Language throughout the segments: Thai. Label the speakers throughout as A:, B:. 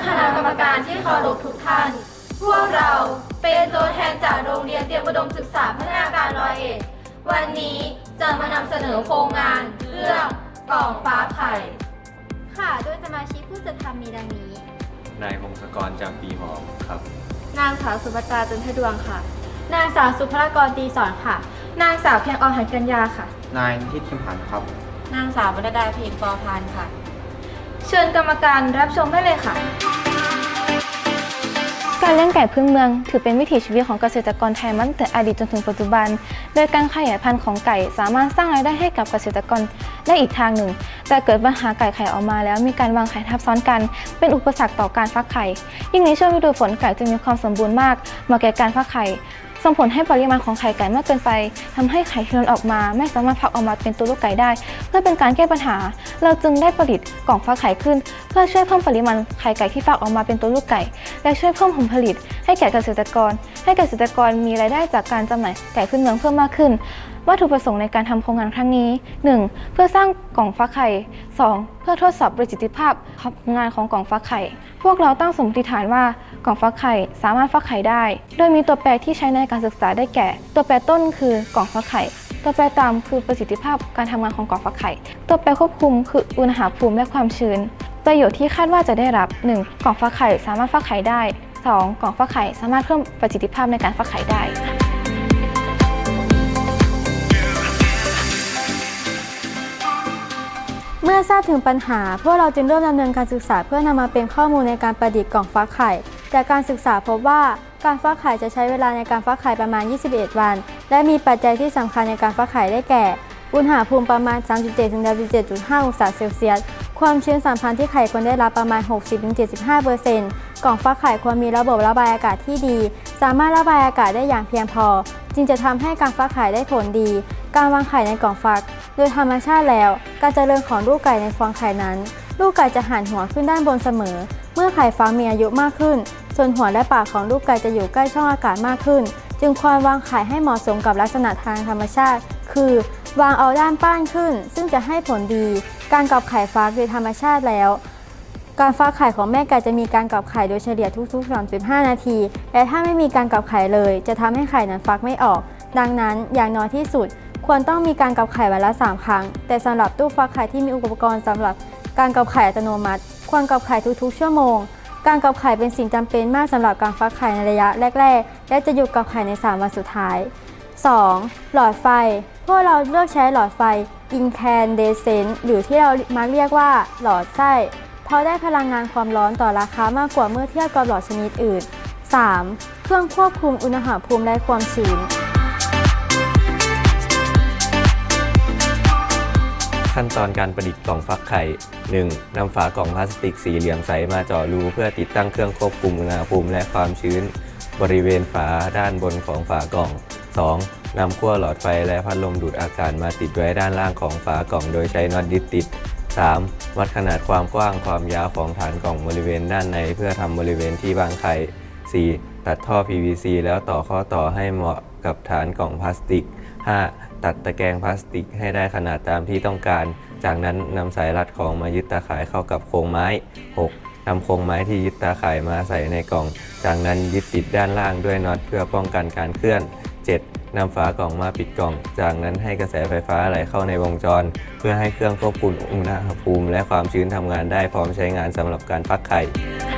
A: ที่เคารพทุกท่าน พวกเราเป็นตัวแทนจากโรงเรียนเตรียมอุดมศึกษาพัฒนาการร้อยเอ็ด วันนี้จะมานำเสนอโครงงานเรื่องกล่องฟ้าไข่
B: ค่ะโดยสมาชิกผู้จัดทำมีดังนี้
C: นายพงศกรจำปีหอมครับ
B: นางสาวสุภัตราจันทดวงค่ะ
A: นางสาวสุภรกรตีสอนค่ะ นางสาวเพียงออนหันกัญญาค่ะ
D: นายทิศคิมหันครับ
B: นางสาววรรดาเพียงปอพานค่ะ
A: เชิญกรรมการรับชมได้เลยค่ะ
E: การเลี้ยงไก่พื้นเมือง ถือเป็นวิถีชีวิตของเกษตรกรไทยมาตั้งแต่อดีตจนถึงปัจจุบัน โดยการขยายพันธุ์ของไก่สามารถสร้างรายได้ให้กับเกษตรกรได้อีกทางหนึ่ง แต่เกิดปัญหาไก่ไข่ออกมาแล้วมีการวางไข่ทับซ้อนกัน เป็นอุปสรรคต่อการฟักไข่ ยิ่งในช่วงฤดูฝนไก่จึงมีความสมบูรณ์มากเหมาะแก่การฟักไข่ส่งผลให้ปริมาณของไข่ไก่มากเกินไปทำให้ไข่ที่ล้นออกมา ไม่สามารถฟักออกมาเป็นตัวลูกไก่ได้ เพื่อเป็นการแก้ปัญหา เราจึงได้ผลิตกล่องฟักไข่ขึ้น เพื่อช่วยเพิ่มปริมาณไข่ไก่ที่ฟักออกมาเป็นตัวลูกไก่ และช่วยเพิ่มผลผลิต ให้แก่เกษตรกร ให้เกษตรกรมีรายได้จากการจำหน่ายไก่พื้นเมืองเพิ่มมากขึ้น วัตถุประสงค์ในการทำโครงงานครั้งนี้ 1. เพื่อสร้างกล่องฟักไข่ 2. เพื่อทดสอบประสิทธิภาพงานของกล่องฟักไข่ พวกเราตั้งสมมติฐานว่ากล่องฟักไข่สามารถฟักไข่ได้ โดยมีตัวแปรที่ใช้ในการศึกษาได้แก่ ตัวแปรต้นคือกล่องฟักไข่ ตัวแปรตามคือประสิทธิภาพการทำงานของกล่องฟักไข่ ตัวแปรควบคุมคืออุณหภูมิและความชื้น ประโยชน์ที่คาดว่าจะได้รับ 1. กล่องฟักไข่สามารถฟักไข่ได้ 2. กล่องฟักไข่สามารถเพิ่มประสิทธิภาพในการฟักไข่ได้
F: เมื่อทราบถึงปัญหา พวกเราจึงเริ่มดำเนินการศึกษาเพื่อนำมาเป็นข้อมูลในการประดิษฐ์กล่องฟักไข่ จากการศึกษาพบว่าการฟักไข่จะใช้เวลาในการฟักไข่ประมาณ 21 วัน และมีปัจจัยที่สำคัญในการฟักไข่ได้แก่ อุณหภูมิประมาณ 37-37.5 องศาเซลเซียส ความชื้นสัมพันธ์ที่ไข่ควรได้รับประมาณ 60-75%กล่องฟักไข่ควรมีระบบระบายอากาศที่ดี สามารถระบายอากาศได้อย่างเพียงพอ จึงจะทำให้การฟักไข่ได้ผลดี การวางไข่ในกล่องฟัก โดยธรรมชาติแล้ว การเจริญของลูกไก่ในฟองไข่นั้น ลูกไก่จะหันหัวขึ้นด้านบนเสมอ เมื่อไข่ฟักมีอายุมากขึ้น ส่วนหัวและปากของลูกไก่จะอยู่ใกล้ช่องอากาศมากขึ้น จึงควรวางไข่ให้เหมาะสมกับลักษณะทางธรรมชาติ คือ วางเอาด้านป้านขึ้น ซึ่งจะให้ผลดี การกรอบไข่ฟักโดยธรรมชาติแล้ว การฟักไข่ของแม่ไก่จะมีการกรอบไข่โดยเฉลี่ยทุกๆ 35 นาที และถ้าไม่มีการกรอบไข่เลย จะทำให้ไข่นั้นฟักไม่ออก ดังนั้นอย่างน้อยที่สุด ควรต้องมีการกรอบไข่วันละ 3 ครั้ง แต่สำหรับตู้ฟักไข่ที่มีอุปกรณ์สำหรับการกรอบไข่อัตโนมัติ ควรกรอบไข่ทุกๆ ชั่วโมง การกรอบไข่เป็นสิ่งจำเป็นมากสำหรับการฟักไข่ในระยะแรก ๆ และจะหยุดกรอบไข่ใน 3 วันสุดท้าย 2. หลอดไฟ พวกเราเลือกใช้หลอดไฟ incandescent หรือที่เรามักเรียกว่าหลอดไส้เพราะได้พลังงานความร้อนต่อราคามากกว่าเมื่อเทียบกับหลอดชนิดอื่น 3. เครื่องควบคุมอุณหภูมิและความชื้น
C: ขั้นตอนการประดิษฐ์กล่องฟักไข่ 1. นำฝากล่องพลาสติกสี่เหลืองใสมาเจาะรูเพื่อติดตั้งเครื่องควบคุมอุณหภูมิและความชื้น บริเวณฝาด้านบนของฝากล่อง 2. นำขั้วหลอดไฟและพัดลมดูดอากาศมาติดไว้ด้านล่างของฝากล่อง โดยใช้น็อตยึดติด 3. วัดขนาดความกว้างความยาวของฐานกล่องบริเวณด้านใน เพื่อทำบริเวณที่วางไข่ 4. ตัดท่อ PVC แล้วต่อข้อต่อให้เหมาะกับฐานกล่องพลาสติก 5. ตัดตะแกรงพลาสติกให้ได้ขนาดตามที่ต้องการ จากนั้นนำสายรัดของมายึดตาข่ายเข้ากับโครงไม้ 6. นำโครงไม้ที่ยึดตาข่ายมาใส่ในกล่อง จากนั้นยึดติดด้านล่างด้วยน็อตเพื่อป้องกันการเคลื่อน 7. นำฝากล่องมาปิดกล่อง จากนั้นให้กระแสไฟฟ้าไหลเข้าในวงจร เพื่อให้เครื่องควบคุมอุณหภูมิและความชื้นทำงานได้พร้อมใช้งานสำหรับการฟักไข่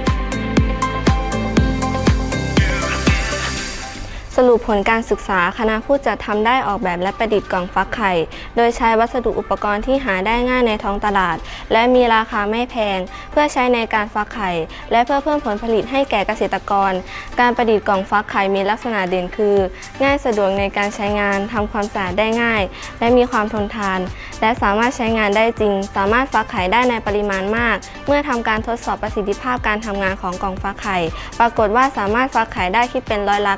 G: รุปผลการศึกษาคณะผู้จัดทำได้ออกแบบและประดิษฐ์กล่องฟักไข่ โดยใช้วัสดุอุปกรณ์ที่หาได้ง่ายในท้องตลาด และมีราคาไม่แพง เพื่อใช้ในการฟักไข่ และเพื่อเพิ่มผลผลิตให้แก่เกษตรกร การประดิษฐ์กล่องฟักไข่มีลักษณะเด่นคือ ง่ายสะดวกในการใช้งานทำความสะอาดได้ง่าย และมีความทนทาน และสามารถใช้งานได้จริง สามารถฟักไข่ได้ในปริมาณมาก เมื่อทำการทดสอบประสิทธิภาพการทำงานของกล่องฟักไข่ ปรากฏว่าสามารถฟักไข่ได้คิดเป็นร้อยละ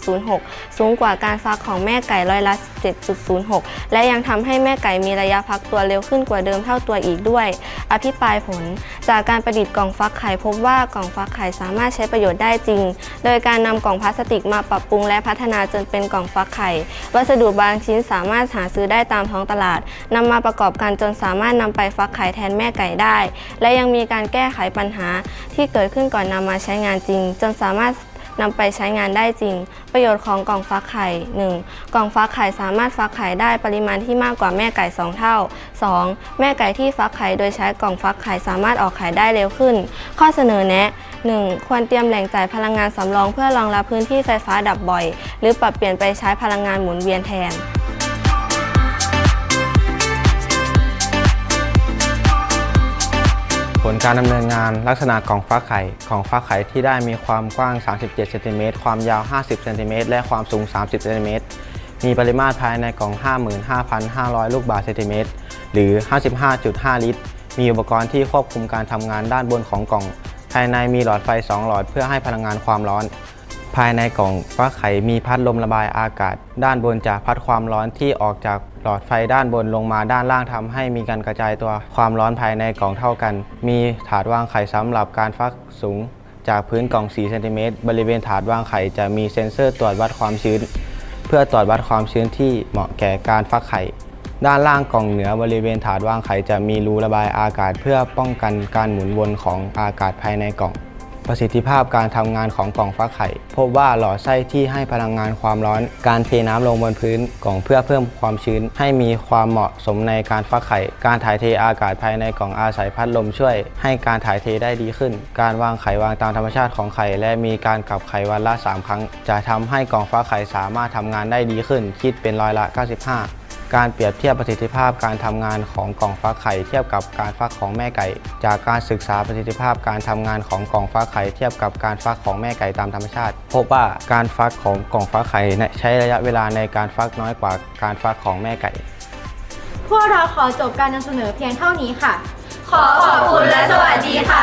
G: 97.06 สูงกว่าการฟักของแม่ไก่ร้อยละ 7.06 และยังทำให้แม่ไก่มีระยะฟักตัวเร็วขึ้นกว่าเดิมเท่าตัวอีกด้วย อภิปรายผล จากการประดิษฐ์กล่องฟักไข่พบว่ากล่องฟักไข่สามารถใช้ประโยชน์ได้จริง โดยการนำกล่องพลาสติกมาปรับปรุงและพัฒนาจนเป็นกล่องฟักไข่ วัสดุบางชิ้นสามารถหาซื้อได้ตามท้องตลาดนำมาประกอบกันจนสามารถนำไปฟักไข่แทนแม่ไก่ได้ และยังมีการแก้ไขปัญหาที่เกิดขึ้นก่อนนำมาใช้งานจริง จนสามารถนำไปใช้งานได้จริง ประโยชน์ของกล่องฟักไข่ 1. กล่องฟักไข่สามารถฟักไข่ได้ปริมาณที่มากกว่าแม่ไก่ 2 เท่า 2. แม่ไก่ที่ฟักไข่โดยใช้กล่องฟักไข่สามารถออกไข่ได้เร็วขึ้น ข้อเสนอแนะ 1. ควรเตรียมแหล่งจ่ายพลังงานสำรองเพื่อรองรับพื้นที่ไฟฟ้าดับบ่อย หรือปรับเปลี่ยนไปใช้พลังงานหมุนเวียนแทน
D: ผลการดำเนินงานลักษณะของฟ้าไข่ของฟ้าไข่ที่ได้มีความกว้าง 37เซนติเมตรความยาว 50เซนติเมตรและความสูง 30เซนติเมตรมีปริมาตรภายในกล่อง 55,500 ลูกบาศก์เซนติเมตรหรือ 55.5 ลิตร มีอุปกรณ์ที่ควบคุมการทำงานด้านบนของกล่อง ภายในมีหลอดไฟ 2 หลอดเพื่อให้พลังงานความร้อน ภายในกล่องฟักไข่มีพัดลมระบายอากาศ ด้านบนจะพัดความร้อนที่ออกจากหลอดไฟด้านบนลงมาด้านล่างทำให้มีการกระจายตัวความร้อนภายในกล่องเท่ากัน มีถาดวางไข่สำหรับการฟักสูง จากพื้นกล่อง 4 เซนติเมตรบริเวณถาดวางไข่จะมีเซ็นเซอร์ตรวจวัดความชื้น เพื่อตรวจวัดความชื้นที่เหมาะแก่การฟักไข่ ด้านล่างกล่องเหนือบริเวณถาดวางไข่จะมีรูระบายอากาศ เพื่อป้องกันการหมุนวนของอากาศภายในกล่อง ประสิทธิภาพการทำงานของกล่องฟักไข่ พบว่าหล่อไส้ที่ให้พลังงานความร้อน การเทน้ำลงบนพื้นกล่องเพื่อเพิ่มความชื้น ให้มีความเหมาะสมในการฟักไข่ การถ่ายเทอากาศภายในกล่องอาศัยพัดลมช่วย ให้การถ่ายเทได้ดีขึ้น การวางไข่วางตามธรรมชาติของไข่ และมีการกลับไข่วันละ 3 ครั้ง จะทำให้กล่องฟักไข่สามารถทำงานได้ดีขึ้น คิดเป็นร้อยละ 95 การเปรียบเทียบประสิทธิภาพการทำงานของกล่องฟักไข่เทียบกับการฟักของแม่ไก่ จากการศึกษาประสิทธิภาพการทำงานของกล่องฟักไข่เทียบกับการฟักของแม่ไก่ตามธรรมชาติ พบว่าการฟักของกล่องฟักไข่ใช้ระยะเวลาในการฟักน้อยกว่าการฟักของแม่ไก่
B: พวกเราขอจบการนำเสนอเพียงเท่านี้ค่ะ
A: ขอขอบคุณและสวัสดีค่ะ